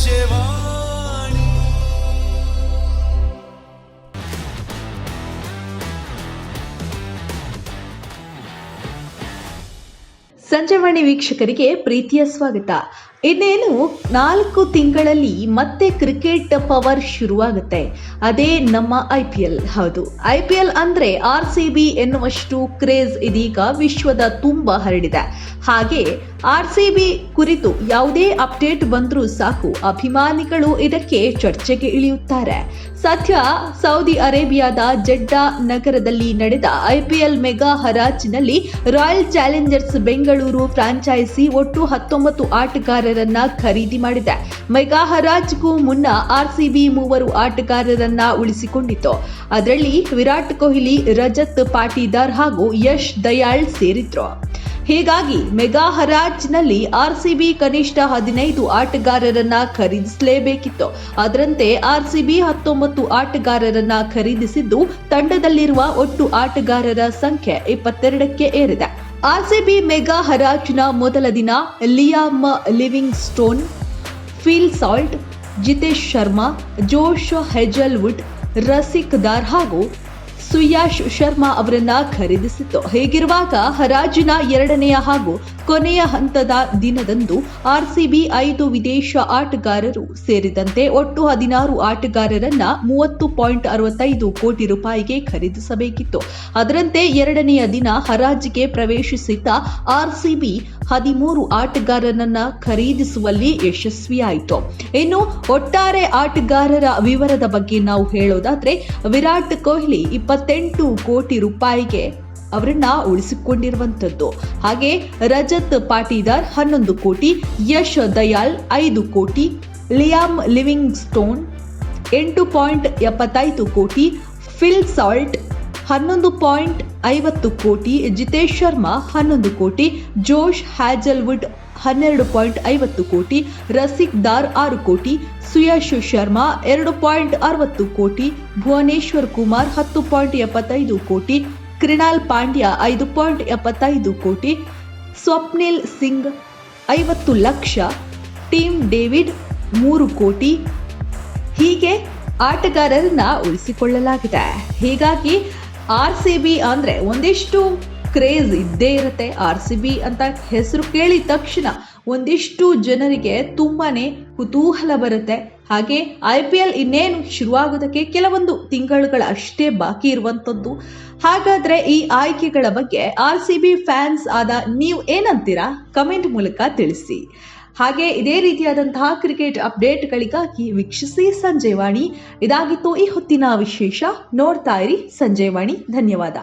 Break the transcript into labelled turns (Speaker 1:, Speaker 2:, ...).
Speaker 1: ಸಂಜೆವಾಣಿ
Speaker 2: ಸಂಜೆವಾಣಿ ವೀಕ್ಷಕರಿಗೆ ಪ್ರೀತಿಯ ಸ್ವಾಗತ. ಇನ್ನೇನು ನಾಲ್ಕು ತಿಂಗಳಲ್ಲಿ ಮತ್ತೆ ಕ್ರಿಕೆಟ್ ಪವರ್ ಶುರುವಾಗುತ್ತೆ. ಅದೇ ನಮ್ಮ ಐ ಪಿ ಎಲ್. ಹೌದು, ಐ ಪಿ ಎಲ್ ಅಂದ್ರೆ ಆರ್ ಸಿ ಬಿ ಎನ್ನುವಷ್ಟು ಕ್ರೇಜ್ ಇದೀಗ ವಿಶ್ವದ ತುಂಬಾ ಹರಡಿದೆ. ಹಾಗೆ ಆರ್ ಸಿ ಬಿ ಕುರಿತು ಯಾವುದೇ ಅಪ್ಡೇಟ್ ಬಂದರೂ ಸಾಕು, ಅಭಿಮಾನಿಗಳು ಇದಕ್ಕೆ ಚರ್ಚೆಗೆ ಇಳಿಯುತ್ತಾರೆ. ಸದ್ಯ ಸೌದಿ ಅರೇಬಿಯಾದ ಜೆಡ್ಡಾ ನಗರದಲ್ಲಿ ನಡೆದ ಐಪಿಎಲ್ ಮೆಗಾ ಹರಾಜಿನಲ್ಲಿ ರಾಯಲ್ ಚಾಲೆಂಜರ್ಸ್ ಬೆಂಗಳೂರು ಫ್ರಾಂಚೈಸಿ ಒಟ್ಟು ಹತ್ತೊಂಬತ್ತು ಆಟಗಾರರನ್ನ ಖರೀದಿ ಮಾಡಿದೆ. ಮೆಗಾ ಹರಾಜ್ಗೂ ಮುನ್ನ ಆರ್ಸಿಬಿ ಮೂವರು ಆಟಗಾರರನ್ನ ಉಳಿಸಿಕೊಂಡಿತ್ತು. ಅದರಲ್ಲಿ ವಿರಾಟ್ ಕೊಹ್ಲಿ, ರಜತ್ ಪಾಟೀದಾರ್ ಹಾಗೂ ಯಶ್ ದಯಾಳ್ ಸೇರಿದ್ರು. ಹೀಗಾಗಿ ಮೆಗಾ ಹರಾಜ್ನಲ್ಲಿ ಆರ್ಸಿಬಿ ಕನಿಷ್ಠ ಹದಿನೈದು ಆಟಗಾರರನ್ನ ಖರೀದಿಸಲೇಬೇಕಿತ್ತು. ಅದರಂತೆ ಆರ್ಸಿಬಿ ಹತ್ತೊಂಬತ್ತು ಆಟಗಾರರನ್ನ ಖರೀದಿಸಿದ್ದು ತಂಡದಲ್ಲಿರುವ ಒಟ್ಟು ಆಟಗಾರರ ಸಂಖ್ಯೆ ಇಪ್ಪತ್ತೆರಡಕ್ಕೆ ಏರಿದೆ. ಆರ್ಸಿಬಿ ಮೆಗಾ ಹರಾಜಿನ ಮೊದಲ ದಿನ Liam Livingstone Phil Salt, Jitesh Sharma, Josh Hazlewood Rasikh Dar ಹಾಗೂ ಸುಯಾಶ್ ಶರ್ಮಾ ಅವರನ್ನ ಖರೀದಿಸಿತ್ತು. ಹೀಗಿರುವಾಗ ಹರಾಜಿನ ಎರಡನೆಯ ಹಾಗೂ ಕೊನೆಯ ಹಂತದ ದಿನದಂದು ಆರ್ಸಿಬಿ ಐದು ವಿದೇಶ ಆಟಗಾರರು ಸೇರಿದಂತೆ ಒಟ್ಟು ಹದಿನಾರು ಆಟಗಾರರನ್ನ ಮೂವತ್ತು ಪಾಯಿಂಟ್ ಅರವತ್ತೈದು ಕೋಟಿ ರೂಪಾಯಿಗೆ ಖರೀದಿಸಬೇಕಿತ್ತು. ಅದರಂತೆ ಎರಡನೆಯ ದಿನ ಹರಾಜಿಗೆ ಪ್ರವೇಶಿಸಿದ್ದ ಆರ್ಸಿಬಿ ಹದಿಮೂರು ಆಟಗಾರರನ್ನ ಖರೀದಿಸುವಲ್ಲಿ ಯಶಸ್ವಿಯಾಯಿತು. ಇನ್ನು ಒಟ್ಟಾರೆ ಆಟಗಾರರ ವಿವರದ ಬಗ್ಗೆ ನಾವು ಹೇಳೋದಾದ್ರೆ ವಿರಾಟ್ ಕೊಹ್ಲಿ ಇಪ್ಪತ್ತೆಂಟು ಕೋಟಿ ರೂಪಾಯಿಗೆ ಅವರನ್ನ ಉಳಿಸಿಕೊಂಡಿರುವಂತದ್ದು ಹಾಗೆ ರಜತ್ ಪಾಟೀದಾರ್ ಹನ್ನೊಂದು ಕೋಟಿ, ಯಶ್ ದಯಾಲ್ ಐದು ಕೋಟಿ, ಲಿಯಾಮ್ ಲಿವಿಂಗ್ ಸ್ಟೋನ್ ಎಂಟು ಪಾಯಿಂಟ್ ಎಪ್ಪತ್ತೈದು ಕೋಟಿ, ಫಿಲ್ ಸಾಲ್ಟ್ ಹನ್ನೊಂದು ಪಾಯಿಂಟ್ ಐವತ್ತು ಕೋಟಿ, ಜಿತೇಶ್ ಶರ್ಮಾ ಹನ್ನೊಂದು ಕೋಟಿ, ಜೋಶ್ ಹ್ಯಾಜಲ್ವುಡ್ ಹನ್ನೆರಡು ಪಾಯಿಂಟ್ ಐವತ್ತು ಕೋಟಿ, ರಸಿಕ್ ದಾರ್ ಆರು ಕೋಟಿ, ಸುಯಶ್ ಶರ್ಮಾ ಎರಡು ಪಾಯಿಂಟ್ ಅರವತ್ತು ಕೋಟಿ, ಭುವನೇಶ್ವರ್ ಕುಮಾರ್ ಹತ್ತು ಪಾಯಿಂಟ್ ಎಪ್ಪತ್ತೈದು ಕೋಟಿ ಕ್ರಿನಾಲ್ ಪಾಂಡ್ಯ ಐದು ಪಾಯಿಂಟ್ ಎಪ್ಪತ್ತೈದು ಕೋಟಿ, ಸ್ವಪ್ನಿಲ್ ಸಿಂಗ್ ಐವತ್ತು ಲಕ್ಷ, ಟೀಮ್ ಡೇವಿಡ್ ಮೂರು ಕೋಟಿ. ಹೀಗೆ ಆಟಗಾರರನ್ನ ಉಳಿಸಿಕೊಳ್ಳಲಾಗಿದೆ. ಹೀಗಾಗಿ ಆರ್ ಸಿ ಬಿ ಅಂದರೆ ಒಂದಿಷ್ಟು ಕ್ರೇಜ್ ಇದ್ದೇ ಇರುತ್ತೆ. ಆರ್ ಸಿ ಬಿ ಅಂತ ಹೆಸರು ಕೇಳಿದ ತಕ್ಷಣ ಒಂದಿಷ್ಟು ಜನರಿಗೆ ತುಂಬಾನೇ ಕುತೂಹಲ ಬರುತ್ತೆ. ಹಾಗೆ ಐ ಪಿ ಎಲ್ ಇನ್ನೇನು ಶುರುವಾಗೋದಕ್ಕೆ ಕೆಲವೊಂದು ತಿಂಗಳುಗಳ ಅಷ್ಟೇ ಬಾಕಿ ಇರುವಂಥದ್ದು ಹಾಗಾದ್ರೆ ಈ ಆಯ್ಕೆಗಳ ಬಗ್ಗೆ ಆರ್ ಸಿ ಬಿ ಫ್ಯಾನ್ಸ್ ಆದ ನೀವು ಏನಂತೀರಾ? ಕಮೆಂಟ್ ಮೂಲಕ ತಿಳಿಸಿ. ಹಾಗೆ ಇದೇ ರೀತಿಯಾದಂತಹ ಕ್ರಿಕೆಟ್ ಅಪ್ಡೇಟ್ಗಳಿಗಾಗಿ ವೀಕ್ಷಿಸಿ ಸಂಜೆವಾಣಿ ಇದಾಗಿತ್ತು ಈ ಹೊತ್ತಿನ ವಿಶೇಷ. ನೋಡ್ತಾ ಇರಿ ಸಂಜೆವಾಣಿ ಧನ್ಯವಾದ.